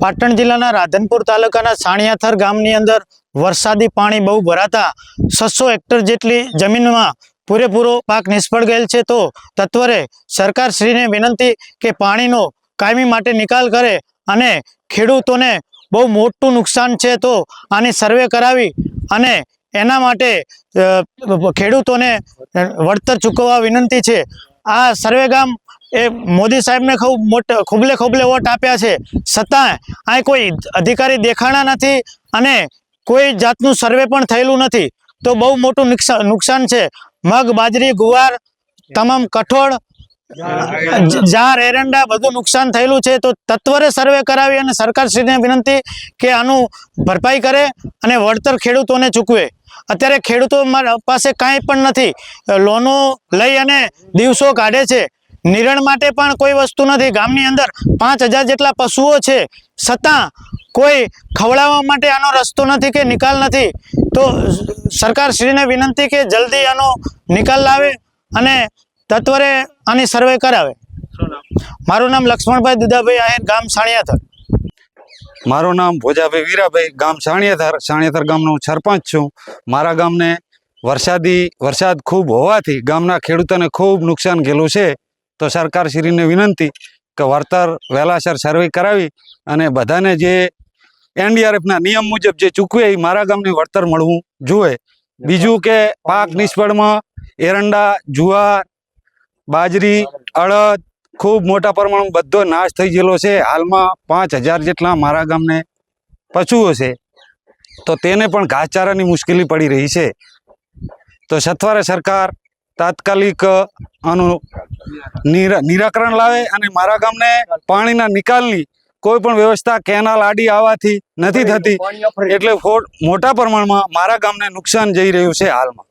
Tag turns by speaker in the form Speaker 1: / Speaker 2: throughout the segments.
Speaker 1: પાટણ જિલ્લાના રાધનપુર તાલુકાના સાણિયાથર ગામની અંદર વરસાદી પાણી બહુ ભરાતા છસો હેક્ટર જેટલી જમીનમાં પૂરેપૂરો પાક નિષ્ફળ ગયેલ છે તો તત્વરે સરકારશ્રીને વિનંતી કે પાણીનો કાયમી માટે નિકાલ કરે અને ખેડૂતોને બહુ મોટું નુકસાન છે તો આની સર્વે કરાવી અને એના માટે ખેડૂતોને વળતર ચૂકવવા વિનંતી છે. આ સર્વે ગામ એ મોદી સાહેબને ખૂબ મોટ, ખૂબલે ખૂબલે વોટ આપ્યા છે. છતાં અહીં કોઈ અધિકારી દેખાણા નથી અને કોઈ જાતનું સર્વે પણ થયેલું નથી. તો બહુ મોટું નુકસાન છે. મગ, બાજરી, ગુવાર, તમામ કઠોળ જાર, એરંડા બધું નુકસાન થયેલું છે. તો તત્વરે સર્વે કરાવી અને સરકારશ્રીને વિનંતી કે આનું ભરપાઈ કરે અને વળતર ખેડૂતોને ચૂકવે. અત્યારે ખેડૂતો પાસે કાંઈ પણ નથી. લોનો લઈ અને દિવસો કાઢે છે. નિરણ માટે પણ કોઈ વસ્તુ નથી. ગામની અંદર પાંચ જેટલા પશુઓ છે. છતાં કોઈ ખવડાવવા માટે આનો રસ્તો નથી કે નિકાલ નથી. તો સરકારશ્રીને વિનંતી કે જલ્દી આનો નિકાલ લાવે અને તત્વરે આની સર્વે કરાવે. મારું નામ લક્ષ્મણભાઈ દુદાભાઈ આહિર, ગામ સાણિયાથર
Speaker 2: મારું નામ ભોજાભાઈ વીરાભાઈ, ગામ સાણિયાથર સાણિયાથર ગામનો હું સરપંચ છું. મારા ગામને વરસાદી વરસાદ ખૂબ હોવાથી ગામના ખેડૂતોને ખૂબ નુકસાન ગયેલું છે. તો સરકારશ્રીને વિનંતી કે વળતર વહેલાસર સર્વે કરાવી અને બધાને જે એનડીઆરએફના નિયમ મુજબ જે ચૂકવે એ મારા ગામની વળતર મળવું જોઈએ. બીજું કે પાક નિષ્ફળમાં એરંડા, જુવાર, બાજરી, અડદ ખૂબ મોટા પ્રમાણમાં બધો નાશ થઈ ગયેલો છે. હાલમાં પાંચ હજાર જેટલા મારા ગામને પશુઓ છે. તો તેને પણ ઘાસચારાની મુશ્કેલી પડી રહી છે. તો સત્વરે સરકાર તાત્કાલિક આનું નિરાકરણ લાવે અને મારા ગામને પાણીના નિકાલની કોઈ પણ વ્યવસ્થા કેનાલ આડી આવવાથી નથી થતી. એટલે મોટા પ્રમાણમાં મારા ગામને નુકસાન જઈ રહ્યું છે હાલમાં.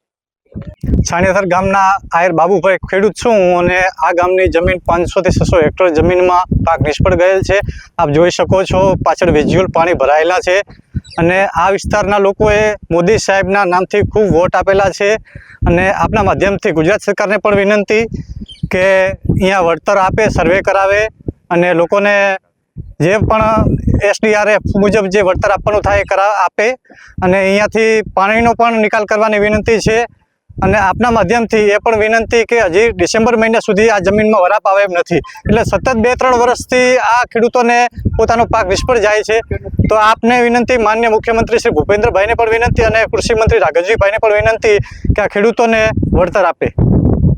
Speaker 3: સાણિયાથર ગામના આયર બાબુભાઈ ખેડૂત છું હું અને આ ગામની જમીન પાંચસોથી છસો હેક્ટર જમીનમાં પાક નિષ્ફળ ગયેલ છે. આપ જોઈ શકો છો પાછળ વિઝ્યુઅલ પાણી ભરાયેલા છે. અને આ વિસ્તારના લોકોએ મોદી સાહેબના નામથી ખૂબ વોટ આપેલા છે અને આપના માધ્યમથી ગુજરાત સરકારને પણ વિનંતી કે અહીંયા વળતર આપે, સર્વે કરાવે અને લોકોને જે પણ એસડીઆરએફ મુજબ જે વળતર આપવાનું થાય એ કરા, આપે અને અહીંયાથી પાણીનો પણ નિકાલ કરવાની વિનંતી છે. અને આપના માધ્યમથી એ પણ વિનંતી કે હજી ડિસેમ્બર મહિના સુધી આ જમીનમાં વરાપ આવે એમ નથી. એટલે સતત બે ત્રણ વર્ષથી આ ખેડૂતોને પોતાનો પાક નિષ્ફળ જાય છે. તો આપને વિનંતી, માન્ય મુખ્યમંત્રી શ્રી ભૂપેન્દ્રભાઈને પણ વિનંતી અને કૃષિ મંત્રી રાઘવજીભાઈને પણ વિનંતી કે આ ખેડૂતોને વળતર આપે.